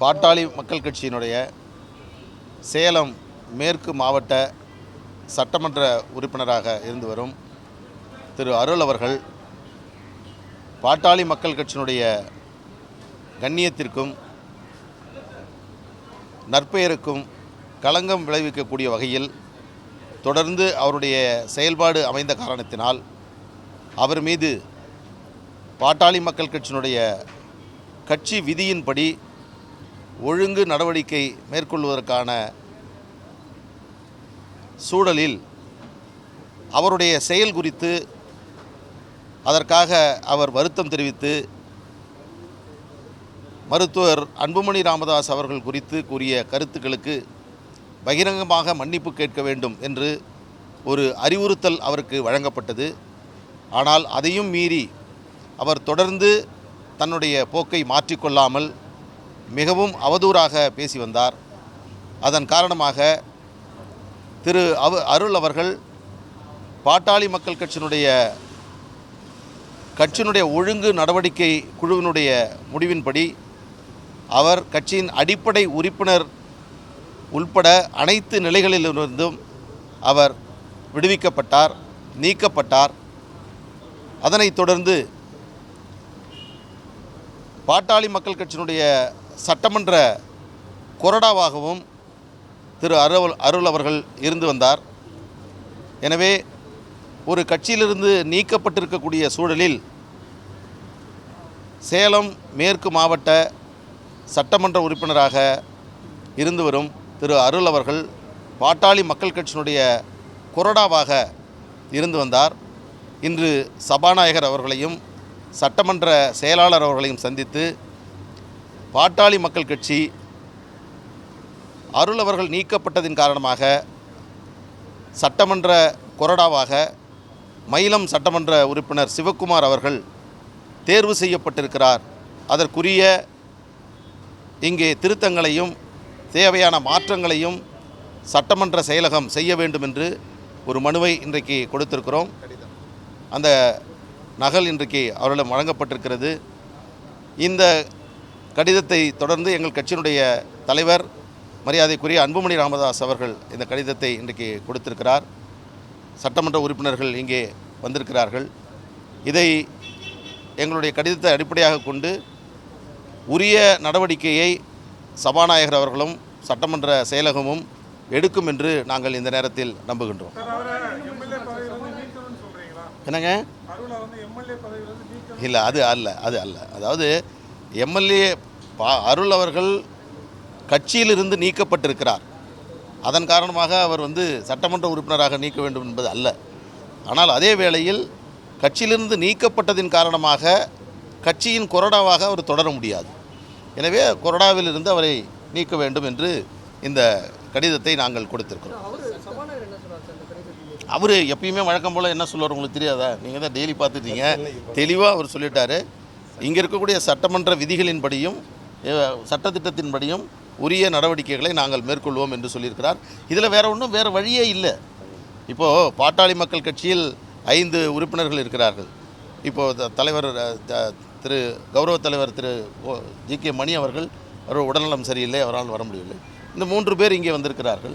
பாட்டாளி மக்கள் கட்சியினுடைய சேலம் மேற்கு மாவட்ட சட்டமன்ற உறுப்பினராக இருந்து வரும் திரு அருள் அவர்கள் பாட்டாளி மக்கள் கட்சியினுடைய கண்ணியத்திற்கும் நற்பெயருக்கும் களங்கம் விளைவிக்கக்கூடிய வகையில் தொடர்ந்து அவருடைய செயல்பாடு அமைந்த காரணத்தினால் அவர் மீது பாட்டாளி மக்கள் கட்சியினுடைய கட்சி விதியின்படி ஒழுங்கு நடவடிக்கை மேற்கொள்வதற்கான சூழலில் அவருடைய செயல் குறித்து அதற்காக அவர் வருத்தம் தெரிவித்து மருத்துவர் அன்புமணி ராமதாஸ் அவர்கள் குறித்து கூறிய கருத்துக்களுக்கு பகிரங்கமாக மன்னிப்பு கேட்க வேண்டும் என்று ஒரு அறிவுறுத்தல் அவருக்கு வழங்கப்பட்டது. ஆனால் அதையும் மீறி அவர் தொடர்ந்து தன்னுடைய போக்கை மாற்றிக்கொள்ளாமல் மிகவும் அவதூறாக பேசி வந்தார். அதன் காரணமாக திரு அவ அருள் அவர்கள் பாட்டாளி மக்கள் கட்சியினுடைய கட்சியினுடைய ஒழுங்கு நடவடிக்கை குழுவினுடைய முடிவின்படி அவர் கட்சியின் அடிப்படை உறுப்பினர் உள்பட அனைத்து நிலைகளிலிருந்தும் அவர் விடுவிக்கப்பட்டார் நீக்கப்பட்டார். அதனைத் தொடர்ந்து பாட்டாளி மக்கள் கட்சியினுடைய சட்டமன்ற கொறடாவாகவும் திரு அருள் அருள் அவர்கள் இருந்து வந்தார். எனவே ஒரு கட்சியிலிருந்து நீக்கப்பட்டிருக்கக்கூடிய சூழலில் சேலம் மேற்கு மாவட்ட சட்டமன்ற உறுப்பினராக இருந்து வரும் திரு அருள் அவர்கள் பாட்டாளி மக்கள் கட்சியினுடைய கொறடாவாக இருந்து வந்தார். இன்று சபாநாயகர் அவர்களையும் சட்டமன்ற செயலாளர் அவர்களையும் சந்தித்து பாட்டாளி மக்கள் கட்சி அருள் அவர்கள் நீக்கப்பட்டதின் காரணமாக சட்டமன்ற கொறடாவாக மயிலம் சட்டமன்ற உறுப்பினர் சிவக்குமார் அவர்கள் தேர்வு செய்யப்பட்டிருக்கிறார். அதற்குரிய இங்கே திருத்தங்களையும் தேவையான மாற்றங்களையும் சட்டமன்ற செயலகம் செய்ய வேண்டும் என்று ஒரு மனுவை இன்றைக்கு கொடுத்திருக்கிறோம். அந்த நகல் இன்றைக்கு அவர்களிடம் வழங்கப்பட்டிருக்கிறது. இந்த கடிதத்தை தொடர்ந்து எங்கள் கட்சியினுடைய தலைவர் மரியாதைக்குரிய அன்புமணி ராமதாஸ் அவர்கள் இந்த கடிதத்தை இன்றைக்கு கொடுத்திருக்கிறார். சட்டமன்ற உறுப்பினர்கள் இங்கே வந்திருக்கிறார்கள். இதை எங்களுடைய கடிதத்தை அடிப்படையாக கொண்டு உரிய நடவடிக்கையை சபாநாயகர் அவர்களும் சட்டமன்ற செயலகமும் எடுக்கும் என்று நாங்கள் இந்த நேரத்தில் நம்புகின்றோம். என்னங்க? இல்லை அது அல்ல அது அல்ல. அதாவது எம்எல்ஏ பா அருள் அவர்கள் கட்சியிலிருந்து நீக்கப்பட்டிருக்கிறார். அதன் காரணமாக அவர் வந்து சட்டமன்ற உறுப்பினராக நீக்க வேண்டும் என்பது அல்ல. ஆனால் அதே வேளையில் கட்சியிலிருந்து நீக்கப்பட்டதின் காரணமாக கட்சியின் கொறடாவாக அவர் தொடர முடியாது. எனவே கொறடாவிலிருந்து அவரை நீக்க வேண்டும் என்று இந்த கடிதத்தை நாங்கள் கொடுத்திருக்கிறோம். அவர் எப்பயுமே வழக்கம் போல் என்ன சொல்லுவார் உங்களுக்கு தெரியாதா? நீங்கள் தான் டெய்லி பார்த்துட்டீங்க. தெளிவாக அவர் சொல்லிட்டாரு. இங்கே இருக்கக்கூடிய சட்டமன்ற விதிகளின்படியும் சட்டத்திட்டத்தின்படியும் உரிய நடவடிக்கைகளை நாங்கள் மேற்கொள்வோம் என்று சொல்லியிருக்கிறார். இதில் வேற ஒன்றும் வேறு வழியே இல்லை. இப்போது பாட்டாளி மக்கள் கட்சியில் ஐந்து உறுப்பினர்கள் இருக்கிறார்கள். இப்போது த- தலைவர் திரு கௌரவ தலைவர் திரு ஜி. கே. மணி அவர்கள் அவர் உடல்நலம் சரியில்லை அவரால் வர முடியவில்லை. இந்த மூன்று பேர் இங்கே வந்திருக்கிறார்கள்.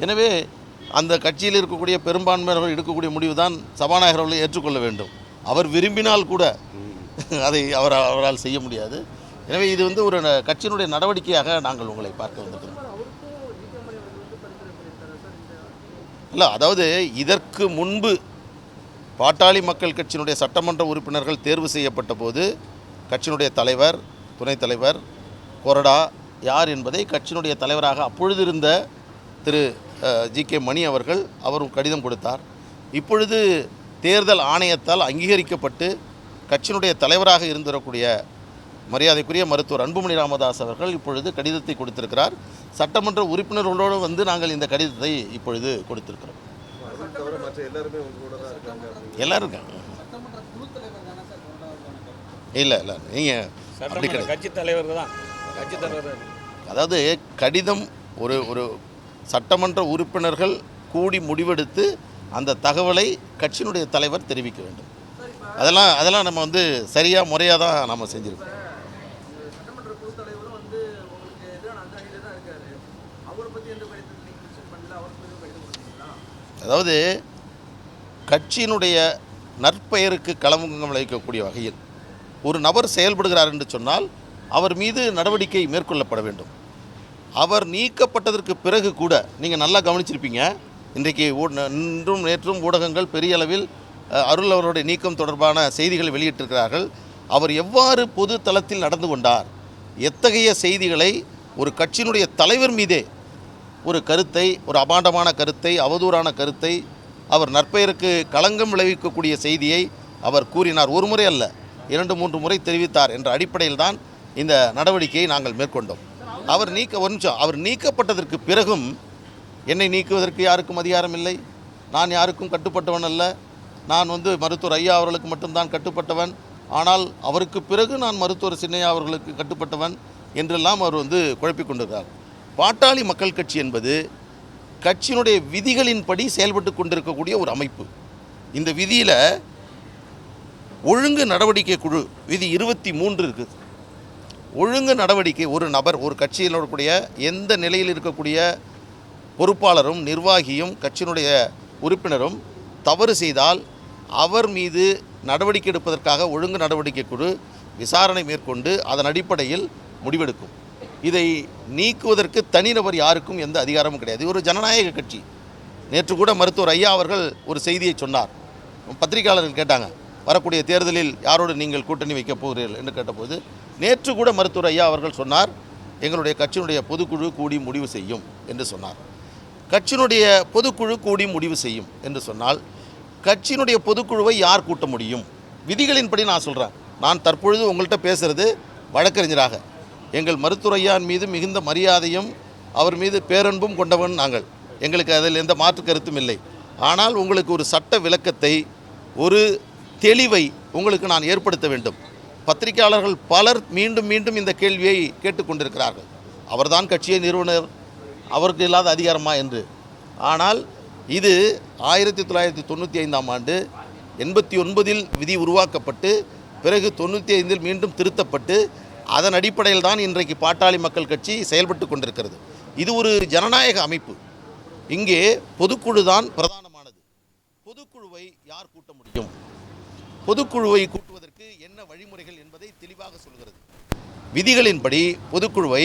எனவே அந்த கட்சியில் இருக்கக்கூடிய பெரும்பான்மையினர்கள் எடுக்கக்கூடிய முடிவு தான் சபாநாயகர் ஏற்றுக்கொள்ள வேண்டும். அவர் விரும்பினால் கூட அதை அவர் அவரால் செய்ய முடியாது. எனவே இது வந்து ஒரு ந- கட்சியினுடைய நடவடிக்கையாக நாங்கள் உங்களை பார்க்க வந்திருக்கிறோம். இல்லை அதாவது இதற்கு முன்பு பாட்டாளி மக்கள் கட்சியினுடைய சட்டமன்ற உறுப்பினர்கள் தேர்வு செய்யப்பட்ட போது கட்சியினுடைய தலைவர் துணைத் தலைவர் கொரடா யார் என்பதை கட்சியினுடைய தலைவராக அப்பொழுது இருந்த திரு ஜி கே மணி அவர்கள் அவரும் கடிதம் கொடுத்தார். இப்பொழுது தேர்தல் ஆணையத்தால் அங்கீகரிக்கப்பட்டு கட்சியினுடைய தலைவராக இருந்து வரக்கூடிய மரியாதைக்குரிய மருத்துவர் அன்புமணி ராமதாஸ் அவர்கள் இப்பொழுது கடிதத்தை கொடுத்திருக்கிறார். சட்டமன்ற உறுப்பினர்களோடு வந்து நாங்கள் இந்த கடிதத்தை இப்பொழுது கொடுத்திருக்கிறோம். எல்லாருமே இருக்காங்க. இல்லை இல்லை நீங்கள் அப்படி கட்சி தலைவர் தான். கட்சி தலைவர் அதாவது கடிதம் ஒரு ஒரு சட்டமன்ற உறுப்பினர்கள் கூடி முடிவெடுத்து அந்த தகவலை கட்சியினுடைய தலைவர் தெரிவிக்க வேண்டும். அதெல்லாம் அதெல்லாம் நம்ம வந்து சரியாக முறையாக தான் நம்ம செஞ்சுருக்கோம். அதாவது கட்சியினுடைய நற்பெயருக்கு களமுகம் விளைவிக்கக்கூடிய வகையில் ஒரு நபர் செயல்படுகிறார் என்று சொன்னால் அவர் மீது நடவடிக்கை மேற்கொள்ளப்பட வேண்டும். அவர் நீக்கப்பட்டதற்கு பிறகு கூட நீங்கள் நல்லா கவனிச்சிருப்பீங்க இன்றைக்கு இன்றும் நேற்றும் ஊடகங்கள் பெரிய அளவில் அருள் அவருடைய நீக்கம் தொடர்பான செய்திகளை வெளியிட்டிருக்கிறார்கள். அவர் எவ்வாறு பொது தளத்தில் நடந்து கொண்டார்? எத்தகைய செய்திகளை ஒரு கட்சியினுடைய தலைவர் மீதே ஒரு கருத்தை ஒரு அபாண்டமான கருத்தை அவதூறான கருத்தை அவர் நற்பெயருக்கு களங்கம் விளைவிக்கக்கூடிய செய்தியை அவர் கூறினார். ஒரு முறை அல்ல இரண்டு மூன்று முறை தெரிவித்தார் என்ற அடிப்படையில் தான் இந்த நடவடிக்கையை நாங்கள் மேற்கொண்டோம். அவர் நீக்க ஒரு நிமிஷம் அவர் நீக்கப்பட்டதற்கு பிறகும் என்னை நீக்குவதற்கு யாருக்கும் அதிகாரம் இல்லை. நான் யாருக்கும் கட்டுப்பட்டவன் அல்ல. நான் வந்து மருத்துவர் ஐயா அவர்களுக்கு மட்டும்தான் கட்டுப்பட்டவன். ஆனால் அவருக்கு பிறகு நான் மருத்துவர் சின்னையா அவர்களுக்கு கட்டுப்பட்டவன் என்றெல்லாம் அவர் வந்து குழப்பிக் கொண்டிருக்கிறார். பாட்டாளி மக்கள் கட்சி என்பது கட்சியினுடைய விதிகளின்படி செயல்பட்டு கொண்டிருக்கக்கூடிய ஒரு அமைப்பு. இந்த விதியில் ஒழுங்கு நடவடிக்கை குழு விதி இருபத்தி மூன்று இருக்குது. ஒழுங்கு நடவடிக்கை ஒரு நபர் ஒரு கட்சியில் இருக்கக்கூடிய எந்த நிலையில் இருக்கக்கூடிய பொறுப்பாளரும் நிர்வாகியும் கட்சியினுடைய உறுப்பினரும் தவறு செய்தால் அவர் மீது நடவடிக்கை எடுப்பதற்காக ஒழுங்கு நடவடிக்கை குழு விசாரணை மேற்கொண்டு அதன் அடிப்படையில் முடிவெடுக்கும். இதை நீக்குவதற்கு தனிநபர் யாருக்கும் எந்த அதிகாரமும் கிடையாது. ஒரு ஜனநாயக கட்சி. நேற்று கூட மருத்துவர் ஐயா அவர்கள் ஒரு செய்தியை சொன்னார். பத்திரிகையாளர்கள் கேட்டாங்க வரக்கூடிய தேர்தலில் யாரோடு நீங்கள் கூட்டணி வைக்கப் போகிறீர்கள்? என்று கேட்டபோது நேற்று கூட மருத்துவர் ஐயா அவர்கள் சொன்னார் எங்களுடைய கட்சியினுடைய பொதுக்குழு கூடி முடிவு செய்யும் என்று சொன்னார். கட்சியினுடைய பொதுக்குழு கூடி முடிவு செய்யும் என்று சொன்னால் கட்சியினுடைய பொதுக்குழுவை யார் கூட்ட முடியும்? விதிகளின்படி நான் சொல்கிறேன் நான் தற்பொழுது உங்கள்கிட்ட பேசுகிறது வழக்கறிஞராக. எங்கள் மருத்துவரையான் மீது மிகுந்த மரியாதையும் அவர் மீது பேரன்பும் கொண்டவன் நாங்கள். எங்களுக்கு அதில் எந்த மாற்று கருத்தும் இல்லை. ஆனால் உங்களுக்கு ஒரு சட்ட விளக்கத்தை ஒரு தெளிவை உங்களுக்கு நான் ஏற்படுத்த வேண்டும். பத்திரிகையாளர்கள் பலர் மீண்டும் மீண்டும் இந்த கேள்வியை கேட்டுக்கொண்டிருக்கிறார்கள் அவர்தான் கட்சியை நிறுவனர். அவருக்கு இல்லாத அதிகாரமா என்று. ஆனால் இது ஆயிரத்தி தொள்ளாயிரத்தி தொண்ணூற்றி ஐந்தாம் ஆண்டு எண்பத்தி ஒன்பதில் விதி உருவாக்கப்பட்டு பிறகு தொண்ணூற்றி ஐந்தில் மீண்டும் திருத்தப்பட்டு அதன் அடிப்படையில் தான் இன்றைக்கு பாட்டாளி மக்கள் கட்சி செயல்பட்டு கொண்டிருக்கிறது. இது ஒரு ஜனநாயக அமைப்பு. இங்கே பொதுக்குழு தான் பிரதானமானது. பொதுக்குழுவை யார் கூட்ட முடியும்? பொதுக்குழுவை கூட்டுவதற்கு என்ன வழிமுறைகள் என்பதை தெளிவாக சொல்கிறது. விதிகளின்படி பொதுக்குழுவை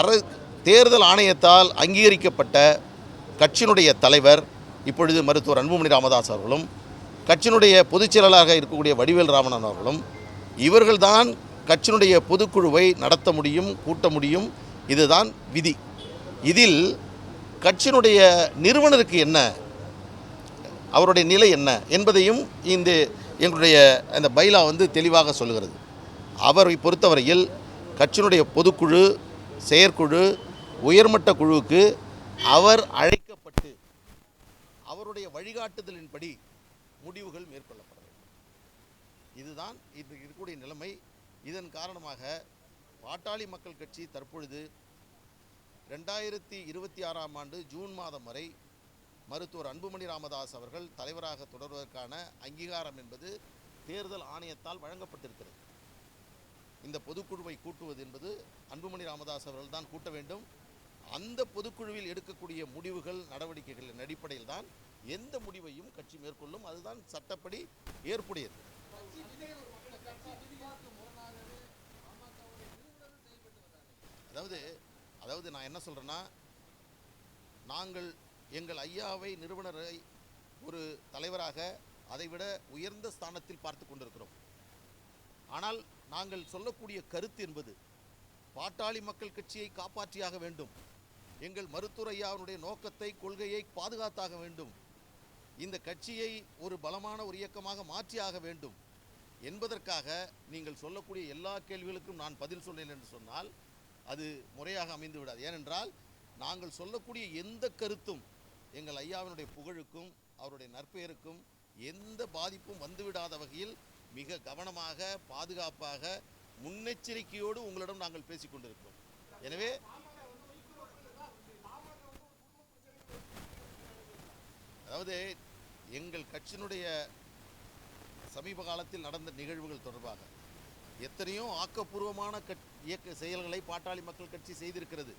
அர தேர்தல் ஆணையத்தால் அங்கீகரிக்கப்பட்ட கட்சியினுடைய தலைவர் இப்பொழுது மருத்துவர் அன்புமணி ராமதாஸ் அவர்களும் கட்சியினுடைய பொதுச் செயலாளராக இருக்கக்கூடிய வடிவேல் ராமணன் அவர்களும் இவர்கள்தான் கட்சியினுடைய பொதுக்குழுவை நடத்த முடியும் கூட்ட முடியும். இதுதான் விதி. இதில் கட்சியினுடைய நிறுவனருக்கு என்ன அவருடைய நிலை என்ன என்பதையும் இந்த எங்களுடைய அந்த பைலா வந்து தெளிவாக சொல்லுகிறது. அவரை பொறுத்தவரையில் கட்சியினுடைய பொதுக்குழு செயற்குழு உயர்மட்ட குழுவுக்கு அவர் அழை அவருடைய வழிகாட்டுதலின்படி முடிவுகள் மேற்கொள்ளப்பட வேண்டும். இதுதான் இன்று இருக்கக்கூடிய நிலைமை. இதன் காரணமாக பாட்டாளி மக்கள் கட்சி தற்பொழுது ரெண்டாயிரத்தி இருபத்தி ஆறாம் ஆண்டு ஜூன் மாதம் வரை மருத்துவர் அன்புமணி ராமதாஸ் அவர்கள் தலைவராக தொடர்வதற்கான அங்கீகாரம் என்பது தேர்தல் ஆணையத்தால் வழங்கப்பட்டிருக்கிறது. இந்த பொதுக்குழுவை கூட்டுவது என்பது அன்புமணி ராமதாஸ் அவர்கள் தான் கூட்ட வேண்டும். அந்த பொதுக்குழுவில் எடுக்கக்கூடிய முடிவுகள் நடவடிக்கைகளின் அடிப்படையில் தான் எந்த முடிவையும் கட்சி மேற்கொள்ளும். அதுதான் சட்டப்படி ஏற்புடையது. அதாவது அதாவது நான் என்ன சொல்கிறேன்னா நாங்கள் எங்கள் ஐயாவை நிறுவனரை ஒரு தலைவராக அதைவிட உயர்ந்த ஸ்தானத்தில் பார்த்து கொண்டிருக்கிறோம். ஆனால் நாங்கள் சொல்லக்கூடிய கருத்து என்பது பாட்டாளி மக்கள் கட்சியை காப்பாற்றியாக வேண்டும். எங்கள் மருத்துவர் ஐயாவினுடைய நோக்கத்தை கொள்கையை பாதுகாத்தாக வேண்டும். இந்த கட்சியை ஒரு பலமான ஒரு இயக்கமாக மாற்றியாக வேண்டும். என்பதற்காக நீங்கள் சொல்லக்கூடிய எல்லா கேள்விகளுக்கும் நான் பதில் சொன்னேன் என்று சொன்னால் அது முறையாக அமைந்து விடாது. ஏனென்றால் நாங்கள் சொல்லக்கூடிய எந்த கருத்தும் எங்கள் ஐயாவினுடைய புகழுக்கும் அவருடைய நற்பெயருக்கும் எந்த பாதிப்பும் வந்துவிடாத வகையில் மிக கவனமாக பாதுகாப்பாக முன்னெச்சரிக்கையோடு உங்களிடம் நாங்கள் பேசிக்கொண்டிருக்கிறோம். எனவே அதாவது எங்கள் கட்சியினுடைய சமீப காலத்தில் நடந்த நிகழ்வுகள் தொடர்பாக எத்தனையோ ஆக்கப்பூர்வமான கட் இயக்க செயல்களை பாட்டாளி மக்கள் கட்சி செய்திருக்கிறது.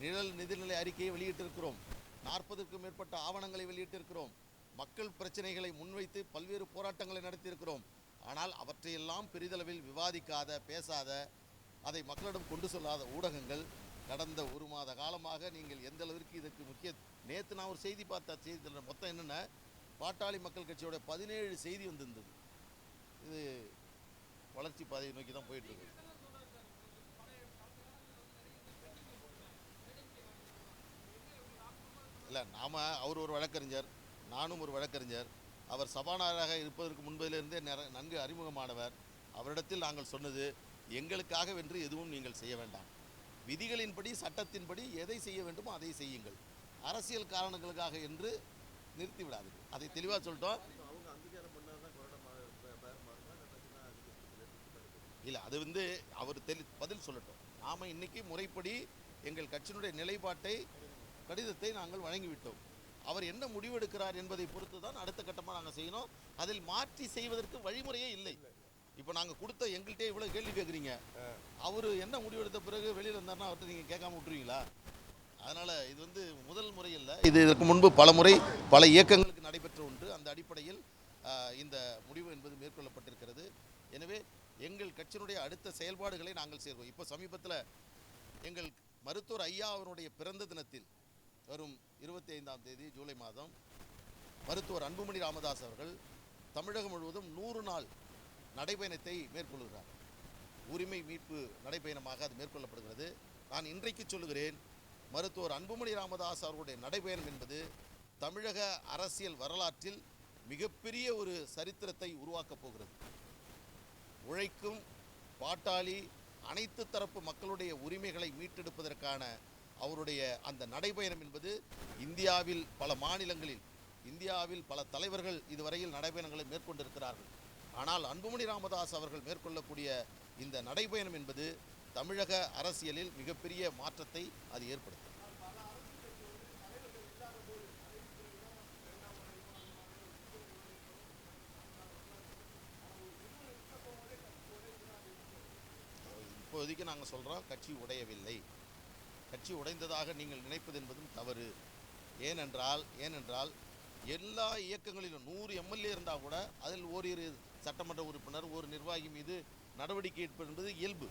நிழல் நிதிநிலை அறிக்கையை வெளியிட்டிருக்கிறோம். நாற்பதுக்கும் மேற்பட்ட ஆவணங்களை வெளியிட்டிருக்கிறோம். மக்கள் பிரச்சனைகளை முன்வைத்து பல்வேறு போராட்டங்களை நடத்தியிருக்கிறோம். ஆனால் அவற்றையெல்லாம் பெரிதளவில் விவாதிக்காத பேசாத அதை மக்களிடம் கொண்டு செல்லாத ஊடகங்கள் கடந்த ஒரு மாத காலமாக நீங்கள் எந்த அளவிற்கு இதற்கு முக்கிய நேற்று நான் ஒரு செய்தி பார்த்த செய்தியில் மொத்தம் என்னென்ன பாட்டாளி மக்கள் கட்சியோட பதினேழு செய்தி வந்திருந்தது. இது வளர்ச்சி பாதையை நோக்கி தான் போயிட்டு இருக்கு இல்லை நாம அவர் ஒரு வழக்கறிஞர் நானும் ஒரு வழக்கறிஞர். அவர் சபாநாயகராக இருப்பதற்கு முன்பதிலிருந்தே நன்கு அறிமுகமானவர். அவரிடத்தில் நாங்கள் சொன்னது எங்களுக்காக வென்று எதுவும் நீங்கள் செய்ய வேண்டாம். விதிகளின்படி சட்டத்தின்படி எதை செய்ய வேண்டுமோ அதை செய்யுங்கள். அரசியல் காரணங்களுக்காக என்று நிறுத்தி விடாதீர்கள் அதை தெளிவாக சொல்லிட்டோம். இல்லை அது வந்து அவர் தெளி பதில் சொல்லட்டும். நாம் இன்னைக்கு முறைப்படி எங்கள் கட்சியினுடைய நிலைப்பாட்டை கடிதத்தை நாங்கள் வழங்கிவிட்டோம். அவர் என்ன முடிவெடுக்கிறார் என்பதை பொறுத்து தான் அடுத்த கட்டமாக நாங்கள் செய்யணும். அதில் மாற்றி செய்வதற்கு வழிமுறையே இல்லை. இப்போ நாங்கள் கொடுத்த எங்கள்கிட்ட இவ்வளோ கேள்வி கேட்குறீங்க அவர் என்ன முடிவெடுத்த பிறகு வெளியில் இருந்தாருன்னா அவர்கிட்ட நீங்கள் கேட்காம விட்டுருவீங்களா? அதனால் இது வந்து முதல் முறை இல்லை இது இதற்கு முன்பு பல முறை பல இயக்கங்களுக்கு நடைபெற்ற ஒன்று. அந்த அடிப்படையில் இந்த முடிவு என்பது மேற்கொள்ளப்பட்டிருக்கிறது. எனவே எங்கள் கட்சியினுடைய அடுத்த செயல்பாடுகளை நாங்கள் சேர்வோம். இப்போ சமீபத்தில் எங்கள் மருத்துவர் ஐயா அவருடைய பிறந்த தினத்தில் வரும் இருபத்தி ஐந்தாம் தேதி ஜூலை மாதம் மருத்துவர் அன்புமணி ராமதாஸ் அவர்கள் தமிழகம் முழுவதும் நூறு நாள் நடைபயணத்தை மேற்கொள்கிறார். உரிமை மீட்பு நடைபயணமாக அது மேற்கொள்ளப்படுகிறது. நான் இன்றைக்கு சொல்லுகிறேன் மருத்துவர் அன்புமணி ராமதாஸ் அவர்களுடைய நடைபயணம் என்பது தமிழக அரசியல் வரலாற்றில் மிகப்பெரிய ஒரு சரித்திரத்தை உருவாக்கப் போகிறது. உழைக்கும் பாட்டாளி அனைத்து தரப்பு மக்களுடைய உரிமைகளை மீட்டெடுப்பதற்கான அவருடைய அந்த நடைபயணம் என்பது இந்தியாவில் பல மாநிலங்களில் இந்தியாவில் பல தலைவர்கள் இதுவரையில் நடைபயணங்களை மேற்கொண்டிருக்கிறார்கள். ஆனால் அன்புமணி ராமதாஸ் அவர்கள் மேற்கொள்ளக்கூடிய இந்த நடைபயணம் என்பது தமிழக அரசியலில் மிகப்பெரிய மாற்றத்தை அது ஏற்படுத்தும். இப்போதைக்கு நாங்கள் சொல்கிறோம் கட்சி உடையவில்லை. கட்சி உடைந்ததாக நீங்கள் நினைப்பது என்பதும் தவறு. ஏனென்றால் ஏனென்றால் எல்லா இயக்கங்களிலும் நூறு எம்எல்ஏ இருந்தால் கூட அதில் ஓரிரு சட்டமன்ற உறுப்பினர் ஒரு நிர்வாகி மீது நடவடிக்கை எடுப்பது என்பது இயல்பு.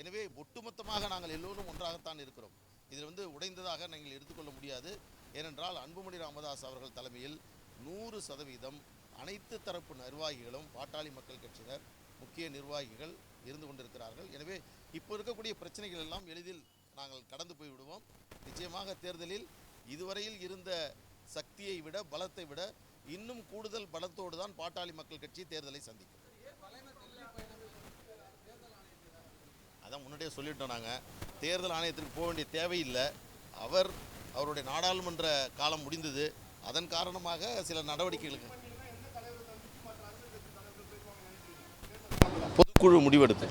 எனவே ஒட்டுமொத்தமாக நாங்கள் எல்லோரும் ஒன்றாகத்தான் இருக்கிறோம். இதில் வந்து உடைந்ததாக நீங்கள் எடுத்துக்கொள்ள முடியாது. ஏனென்றால் அன்புமணி ராமதாஸ் அவர்கள் தலைமையில் நூறு சதவீதம் அனைத்து தரப்பு நிர்வாகிகளும் பாட்டாளி மக்கள் கட்சியினர் முக்கிய நிர்வாகிகள் இருந்து கொண்டிருக்கிறார்கள். எனவே இப்போ இருக்கக்கூடிய பிரச்சனைகள் எல்லாம் எளிதில் நாங்கள் கடந்து போய் விடுவோம் நிச்சயமாக தேர்தலில் இதுவரையில் இருந்த சக்தியை விட பலத்தை விட இன்னும் கூடுதல் பலத்தோடு தான் பாட்டாளி மக்கள் கட்சி தேர்தலை சந்திக்கும். அதான் முன்னாடியே சொல்லிட்டோம் நாங்கள் தேர்தல் ஆணையத்திற்கு போக வேண்டிய தேவையில்லை. அவர் அவருடைய நாடாளுமன்ற காலம் முடிந்தது. அதன் காரணமாக சில நடவடிக்கைகளுக்கு பொதுக்குழு முடிவெடுத்து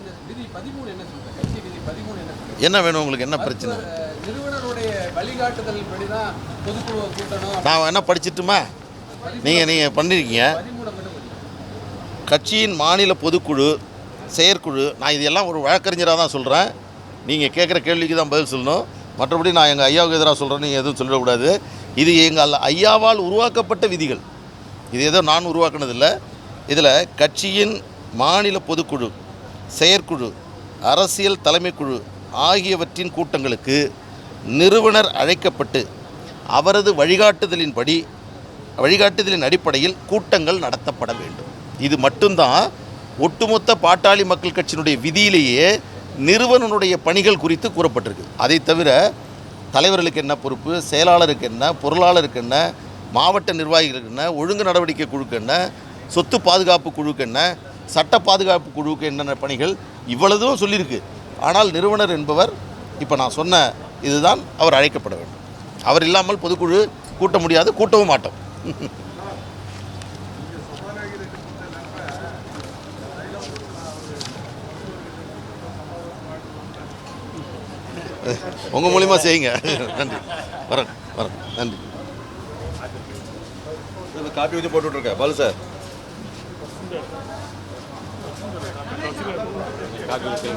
என்ன விதி பதிமூணு என்ன சொல்ற கட்சி விதி பதிமூணு என்ன சொல்ற என்ன வேணும் உங்களுக்கு? என்ன பிரச்சனை? நிறுவனருடைய வழிகாட்டுதல் படிதான் பொதுக்குழுவை கூட்டணும். நான் என்ன படிச்சிட்டுமா? நீங்கள் நீங்கள் பண்ணியிருக்கீங்க. கட்சியின் மாநில பொதுக்குழு செயற்குழு நான் இதெல்லாம் ஒரு வழக்கறிஞராக தான் சொல்கிறேன் நீங்கள் கேட்குற கேள்விக்கு தான் பதில் சொல்லணும். மற்றபடி நான் எங்கள் ஐயாவுக்கு எதிராக சொல்கிறேன் நீங்கள் எதுவும் சொல்லிடக்கூடாது. இது எங்கள் ஐயாவால் உருவாக்கப்பட்ட விதிகள். இது ஏதோ நான் உருவாக்குனதில்லை. இதில் கட்சியின் மாநில பொதுக்குழு செயற்குழு அரசியல் தலைமைக்குழு ஆகியவற்றின் கூட்டங்களுக்கு நிறுவனர் அழைக்கப்பட்டு அவரது வழிகாட்டுதலின்படி வழிகாட்டுதலின் அடிப்படையில் கூட்டங்கள் நடத்தப்பட வேண்டும். இது மட்டும்தான் ஒட்டுமொத்த பாட்டாளி மக்கள் கட்சியினுடைய விதியிலேயே நிறுவனனுடைய பணிகள் குறித்து கூறப்பட்டிருக்கு. அதை தவிர தலைவர்களுக்கு என்ன பொறுப்பு செயலாளருக்கு என்ன பொருளாளருக்கு என்ன மாவட்ட நிர்வாகிகளுக்கு என்ன ஒழுங்கு நடவடிக்கை குழுக்கு என்ன சொத்து பாதுகாப்பு குழுக்கு என்ன சட்ட பாதுகாப்பு குழுவுக்கு என்னென்ன பணிகள் இவ்வளவும் சொல்லியிருக்கு. ஆனால் நிறுவனர் என்பவர் இப்போ நான் சொன்ன இதுதான் அவர் அழைக்கப்பட வேண்டும். அவர் இல்லாமல் பொதுக்குழு கூட்ட முடியாது கூட்டவும் மாட்டோம். உங்கள் மூலியமாக செய்யுங்க. நன்றி. வரேன் வரேன். நன்றி. காப்பி வச்சு போட்டு விட்ருக்கேன் பாலு சார். ラグビー戦。